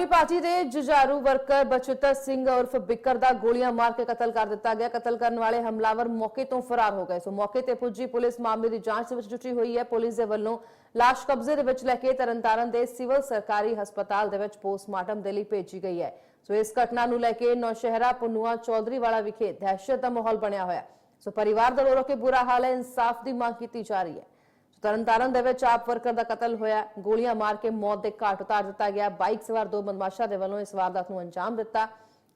ਆਦਮੀ party ਦੇ ਜੁਝਾਰੂ worker Bachittar Singh ਉਰਫ ਬਿੱਕਰ ਦਾ ਗੋਲੀਆਂ ਮਾਰ ਕੇ ਕਤਲ ਕਰ ਦਿੱਤਾ ਗਿਆ। ਕਤਲ ਕਰਨ ਵਾਲੇ ਹਮਲਾਵਰ ਮੌਕੇ ਤੋਂ ਫਰਾਰ ਹੋ ਗਏ ਸੋ ਮੌਕੇ ਤੇ ਪੁੱਜੀ ਪੁਲਿਸ ਮਾਮਲੇ ਦੀ ਜਾਂਚ ਦੇ ਵਿੱਚ ਜੁਟੀ ਹੋਈ ਹੈ। ਪੁਲਿਸ ਦੇ ਵੱਲੋਂ ਲਾਸ਼ ਕਬਜ਼ੇ ਦੇ ਵਿੱਚ ਲੈ ਕੇ ਤਰਨਤਾਰਨ ਦੇ ਸਿਵਲ ਸਰਕਾਰੀ ਹਸਪਤਾਲ ਦੇ ਵਿੱਚ ਪੋਸਟਮਾਰਟਮ ਦੇ ਲਈ ਭੇਜੀ ਗਈ ਹੈ। ਸੋ ਇਸ ਘਟਨਾ ਨੂੰ ਲੈ ਕੇ ਨੌਸ਼ਹਿਰਾ ਪੁਨੂਆ ਚੌਧਰੀ ਵਾਲਾ ਵਿਖੇ ਦਹਿਸ਼ਤ ਦਾ ਮਾਹੌਲ ਬਣਿਆ ਹੋਇਆ। ਸੋ ਪਰਿਵਾਰ ਦਾ ਰੋ ਰੋ ਕੇ ਬੁਰਾ ਹਾਲ ਹੈ। ਇਨਸਾਫ ਦੀ ਮੰਗ ਕੀਤੀ ਜਾ ਰਹੀ ਹੈ। ਤਰਨਤਾਰਨ ਦੇ ਵਿੱਚ ਆਪ ਵਰਕਰ ਦਾ ਕਤਲ ਹੋਇਆ। ਗੋਲੀਆਂ ਮਾਰ ਕੇ ਮੌਤ ਦੇ ਘਾਟ ਉਤਾਰ ਦਿੱਤਾ ਗਿਆ। ਬਾਈਕ ਸਵਾਰ ਦੋ ਬਦਮਾਸ਼ਾਂ ਦੇ ਵੱਲੋਂ ਇਸ ਵਾਰਦਾਤ ਨੂੰ ਅੰਜਾਮ ਦਿੱਤਾ।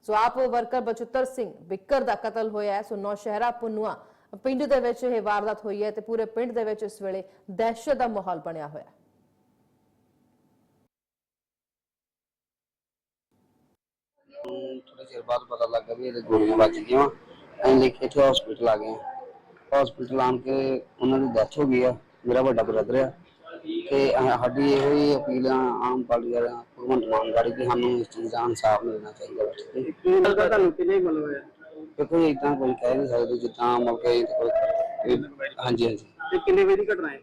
ਸੋ ਆਪ ਵਰਕਰ ਬਚਿੱਤਰ ਸਿੰਘ ਬਿੱਕਰ ਦਾ ਕਤਲ ਹੋਇਆ ਸੋ ਨੌਸ਼ਹਿਰਾ ਪੁਨੂਆ ਪਿੰਡ ਦੇ ਵਿੱਚ ਇਹ ਵਾਰਦਾਤ ਹੋਈ ਹੈ ਤੇ ਪੂਰੇ ਪਿੰਡ ਦੇ ਵਿੱਚ ਇਸ ਵੇਲੇ ਦਹਿਸ਼ਤ ਦਾ ਮਾਹੌਲ ਬਣਿਆ ਹੋਇਆ ਹੈ। ਥੋੜੇ ਚਿਰ ਬਾਅਦ ਪਤਾ ਲੱਗਾ ਵੀ ਇਹਦੇ ਗੋਲੀਆਂ ਵੱਜ ਗਈਆਂ ਅਸੀਂ ਲੈ ਕੇ ਇੱਥੇ ਹਸਪੀਟਲ ਆ ਗਏ ਹਸਪੀਟਲ ਆਣ ਕੇ ਉਹਨਾਂ ਦੀ ਡੈਥ ਹੋ ਗਈ ਆ। ਮੇਰਾ ਵੱਡਾ ਬ੍ਰਦਰ ਆ। ਤੇ ਸਾਡੀ ਇਹੋ ਹੀ ਅਪੀਲ ਆ ਆਮ ਪਾਰਟੀ ਵਾਲਿਆਂ ਭਗਵੰਤ ਮਾਨ ਗਾੜੀ ਕਿ ਸਾਨੂੰ ਇਸ ਚੀਜ਼ ਦਾ ਇਨਸਾਫ ਮਿਲਣਾ ਚਾਹੀਦਾ ਵਾ ਤੁਹਾਨੂੰ ਹੋਇਆ? ਦੇਖੋ ਜੀ ਇਦਾਂ ਕੋਈ ਕਹਿ ਨਹੀਂ ਸਕਦੇ ਜਿੱਦਾਂ ਮੌਕੇ ਕੋਈ ਇਹ- ਹਾਂਜੀ ਹਾਂਜੀ। ਤੇ ਕਿੰਨੇ ਵਜੇ ਦੀ ਘਟਨਾ ਹੈ?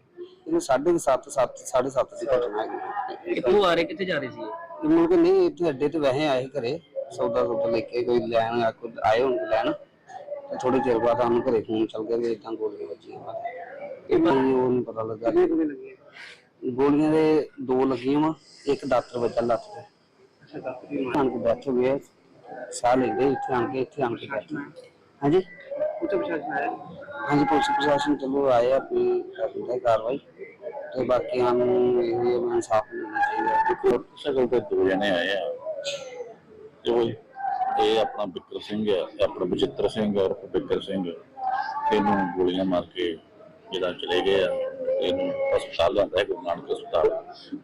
ਇਹ ਸਾਢੇ 7 7 7:30 ਦੀ ਘਟਨਾ ਹੈਗੀ ਕਿੱਥੋਂ ਆ ਰਹੇ ਕਿੱਥੇ ਜਾ ਰਹੇ ਸੀ? ਇਹ ਮੁੜ ਕੇ ਨਹੀਂ ਇੱਥੇ ਅੱਡੇ ਤੇ ਵੈਸੇ ਆਏ ਘਰੇ ਸੌਦਾ ਸੌਦਾ ਲੈ ਕੇ ਕੋਈ ਲੈਣ ਆ ਕੋਈ ਆਏ ਹੋਣ ਲੈਣ। ਥੋੜੇ ਚਿਰ ਬਾਅਦ ਸਾਨੂੰ ਘਰੇ ਫੋਨ ਚੱਲ ਗਿਆ ਵੀ ਇਦਾਂ ਗੋਲੀਆਂ ਵੱਜੀਆਂ। ਵਾ ਇਹ ਮੈਨੂੰ ਉਹ ਨਹੀਂ ਪਤਾ ਲੱਗਾ ਕਿੰਨੇ ਕਿੰਨੇ ਲੱਗੇ ਗੋਲੀਆਂ ਦੇ ਦੋ ਲੱਗੀਆਂ ਵਾ ਇੱਕ ਦਾਤਰ ਵੱਜਾ ਲੱਤ ਤੇ। ਅੱਛਾ ਦੱਸ ਦੀ ਆਣ ਕੇ ਬੈਠ ਹੋ ਗਏ ਸਾਹ ਇੱਥੇ ਆਣ ਕੇ ਇੱਥੇ ਆਣ ਕੇ ਬੈਠੇ ਹਾਂਜੀ? ਉੱਚ ਪ੍ਰਸ਼ਾਸਨ ਆਇਆ ਹਾਂਜੀ ਪੁਲਿਸ ਪ੍ਰਸ਼ਾਸਨ ਚਲੋ ਆਏ ਆ ਆਪਣੀ ਕਰਦੇ ਕਾਰਵਾਈ। ਤੇ ਬਾਕੀ ਸਾਨੂੰ ਇਹ ਇਨਸਾਫ ਮਿਲਣਾ ਚਾਹੀਦਾ। ਮੋਟਰਸਾਈਕਲ ਤੇ ਦੋ ਜਣੇ ਆਏ ਆ। ਜੋ ਇਹ ਆਪਣਾ ਬਿੱਕਰ ਸਿੰਘ ਹੈ ਤੇ ਆਪਣਾ ਬਚਿੱਤਰ ਸਿੰਘ ਔਰ ਬਿੱਕਰ ਸਿੰਘ। ਇਹਨੂੰ ਗੋਲੀਆਂ ਮਾਰ ਕੇ ਜਿਹੜਾ ਚਲੇ ਗਏ ਆ ਇਹਨੂੰ ਹਸਪਤਾਲ ਲਿਆਂਦਾ ਹੈ ਗੁਰੂ ਨਾਨਕ ਹਸਪਤਾਲ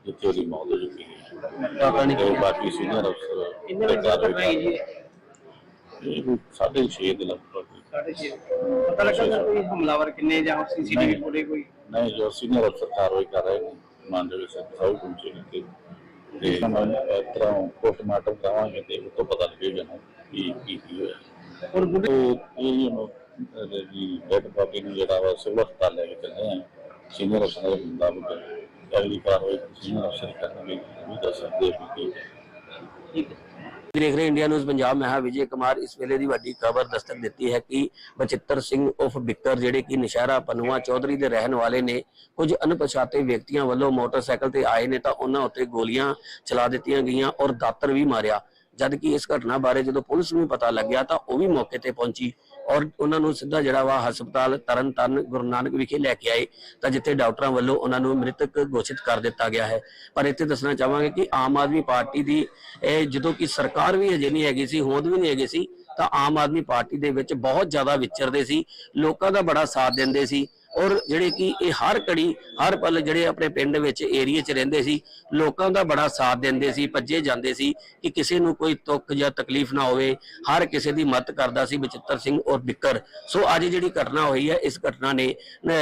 ਜਿੱਥੇ ਉਹਦੀ ਮੌਤ ਹੋ ਚੁੱਕੀ ਹੈ। ਤੇ ਬਾਕੀ ਸੀਨੀਅਰ ਅਫਸਰ ਘਟਨਾ ਹੈ ਜੀ? ਇਹ ਸਾਢੇ ਛੇ ਦੇ ਲਗਭਗ। ਸਾਡੇ ਛੇ। ਪਤਾ ਲੱਗਾ ਕੋਈ ਹਮਲਾਵਰ ਕਿੰਨੇ ਜਾਂ ਸੀਸੀਟੀਵੀ। ਫੁਟੇਜ ਕੋਈ? ਨਹੀਂ ਜੋ ਸੀਨੀਅਰ ਅਫਸਰ ਕਾਰਵਾਈ ਕਰ ਰਹੇ ਨੇ ਮਾਨਯੋਗ ਸਰ ਸਾਹਿਬ ਪਹੁੰਚੇ ਨੇ ਤੇ ਤੇ ਤਰ੍ਹਾਂ। ਪੋਸਟਮਾਰਟਮ ਕਰਾਵਾਂਗੇ ਤੇ ਉਹ ਤੋਂ ਪਤਾ ਲੱਗੇਗਾ ਨਾ ਕੀ ਕੀ ਹੋਇਆ। ਤੇ ਇਹ ਨੂੰ ਜੀ ਡੈਡ ਬਾਡੀ ਨੂੰ ਜਿਹੜਾ ਵਾ ਸਿਵਲ ਹਸਪਤਾਲ ਲੈ ਕੇ ਚੱਲੇ ਆ। ਸੀਨੀਅਰ ਅਫਸਰ ਦੇ ਮੁਤਾਬਕ ਅਗਲੀ ਕਾਰਵਾਈ ਸੀਨੀਅਰ ਅਫਸਰ ਕਰਨਗੇ, ਉਹ ਦੱਸ ਸਕਦੇ ਆ ਕਿ ਕੀ ਦੇਖ ਰਹੇ ਇੰਡੀਆ ਨਿਊਜ਼ ਪੰਜਾਬ, ਮੈਂ ਹਾਂ ਵਿਜੇ ਕੁਮਾਰ। ਇਸ ਵੇਲੇ ਦੀ ਵੱਡੀ ਖਬਰ ਦਸਤਕ ਦਿੱਤੀ ਹੈ ਕਿ ਬਚਿੱਤਰ ਸਿੰਘ ਉਫ ਬਿੱਕਰ ਜਿਹੜੇ ਕਿ ਨਿਸ਼ਾਰਾ ਪਨੂਆ ਚੌਧਰੀ ਦੇ ਰਹਿਣ ਵਾਲੇ ਨੇ, ਕੁਝ ਅਣਪਛਾਤੇ ਵਿਅਕਤੀਆਂ ਵੱਲੋਂ ਮੋਟਰਸਾਈਕਲ ਤੇ ਆਏ ਨੇ ਤਾਂ ਉਹਨਾਂ ਉੱਤੇ ਗੋਲੀਆਂ ਚਲਾ ਦਿੱਤੀਆਂ ਗਈਆਂ ਔਰ ਦਾਤਰ ਵੀ ਮਾਰਿਆ। ਜਦ ਕਿ ਇਸ ਘਟਨਾ ਬਾਰੇ ਜਦੋਂ ਪੁਲਿਸ ਨੂੰ ਪਤਾ ਲੱਗਿਆ ਤਾਂ ਉਹ ਵੀ ਮੌਕੇ ਤੇ ਪਹੁੰਚੀ ਔਰ ਉਹਨਾਂ ਨੂੰ ਸਿੱਧਾ ਜਿਹੜਾ ਵਾ ਹਸਪਤਾਲ ਤਰਨਤਾਰਨ ਗੁਰੂ ਨਾਨਕ ਵਿਖੇ ਲੈ ਕੇ ਆਏ ਤਾਂ ਜਿੱਥੇ ਡਾਕਟਰਾਂ ਵੱਲੋਂ ਉਹਨਾਂ ਨੂੰ ਮ੍ਰਿਤਕ ਘੋਸ਼ਿਤ ਕਰ ਦਿੱਤਾ ਗਿਆ ਹੈ। ਪਰ ਇੱਥੇ ਦੱਸਣਾ ਚਾਹਾਂਗੇ ਕਿ ਆਮ ਆਦਮੀ ਪਾਰਟੀ ਦੀ ਇਹ ਜਦੋਂ ਕਿ ਸਰਕਾਰ ਵੀ ਅਜੇ ਨਹੀਂ ਹੈਗੀ ਸੀ, ਹੋਂਦ ਵੀ ਨਹੀਂ ਹੈਗੀ ਸੀ ਤਾਂ ਆਮ ਆਦਮੀ ਪਾਰਟੀ ਦੇ ਵਿੱਚ ਬਹੁਤ ਜ਼ਿਆਦਾ ਵਿਚਰਦੇ ਸੀ, ਲੋਕਾਂ ਦਾ ਬੜਾ ਸਾਥ ਦਿੰਦੇ ਸੀ ਔਰ ਜਿਹੜੇ ਕਿ ਇਹ ਹਰ ਘੜੀ, ਹਰ ਪਲ ਜਿਹੜੇ ਆਪਣੇ ਪਿੰਡ ਵਿੱਚ ਏਰੀਆ 'ਚ ਰਹਿੰਦੇ ਸੀ, ਲੋਕਾਂ ਦਾ ਬੜਾ ਸਾਥ ਦਿੰਦੇ ਸੀ, ਭੱਜੇ ਜਾਂਦੇ ਸੀ ਕਿ ਕਿਸੇ ਨੂੰ ਕੋਈ ਤੁੱਕ ਜਾਂ ਤਕਲੀਫ ਨਾ ਹੋਵੇ, ਹਰ ਕਿਸੇ ਦੀ ਮਦਦ ਕਰਦਾ ਸੀ ਬਚਿੱਤਰ ਸਿੰਘ ਔਰ ਬਿੱਕਰ। ਸੋ ਅੱਜ ਜਿਹੜੀ ਘਟਨਾ ਹੋਈ ਹੈ, ਇਸ ਘਟਨਾ ਨੇ,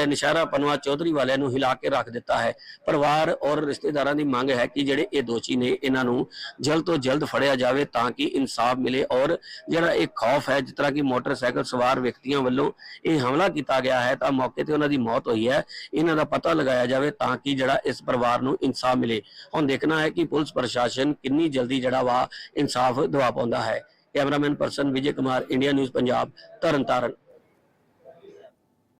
ਨਿਸ਼ਾਰਾ ਪਨਵਾ ਚੌਧਰੀ ਵਾਲਿਆਂ ਨੂੰ ਹਿਲਾ ਕੇ ਰੱਖ ਦਿੱਤਾ ਹੈ। ਪਰਿਵਾਰ ਔਰ ਰਿਸ਼ਤੇਦਾਰਾਂ ਦੀ ਮੰਗ ਹੈ ਕਿ ਜਿਹੜੇ ਇਹ ਦੋਸ਼ੀ ਨੇ, ਇਹਨਾਂ ਨੂੰ ਜਲਦ ਤੋਂ ਜਲਦ ਫੜਿਆ ਜਾਵੇ ਤਾਂ ਕਿ ਇਨਸਾਫ ਮਿਲੇ ਔਰ ਜਿਹੜਾ ਇਹ ਖੌਫ ਹੈ, ਜਿਸ ਤਰ੍ਹਾਂ ਕਿ ਮੋਟਰਸਾਈਕਲ ਸਵਾਰ ਵਿਅਕਤੀਆਂ ਵੱਲੋਂ ਇਹ ਹਮਲਾ ਕੀਤਾ ਗਿਆ ਹੈ, ਤਾਂ ਮੌਕੇ ਤੇ ਉਹਨਾਂ ਦੀ ਮੌਤ ਹੋਈ ਹੈ, ਇਹਨਾਂ ਦਾ ਪਤਾ ਲਗਾਇਆ ਜਾਵੇ ਤਾਂ ਕਿ ਜਿਹੜਾ ਇਸ ਪਰਿਵਾਰ ਨੂੰ ਇਨਸਾਫ ਮਿਲੇ। ਹੁਣ ਦੇਖਣਾ ਹੈ ਕਿ ਪੁਲਿਸ ਪ੍ਰਸ਼ਾਸਨ ਕਿੰਨੀ ਜਲਦੀ ਜਿਹੜਾ ਵਾ ਇਨਸਾਫ ਦਵਾ ਪਾਉਂਦਾ ਹੈ। Cameraman person Vijay Kumar, India news Punjab, Tarn Taran.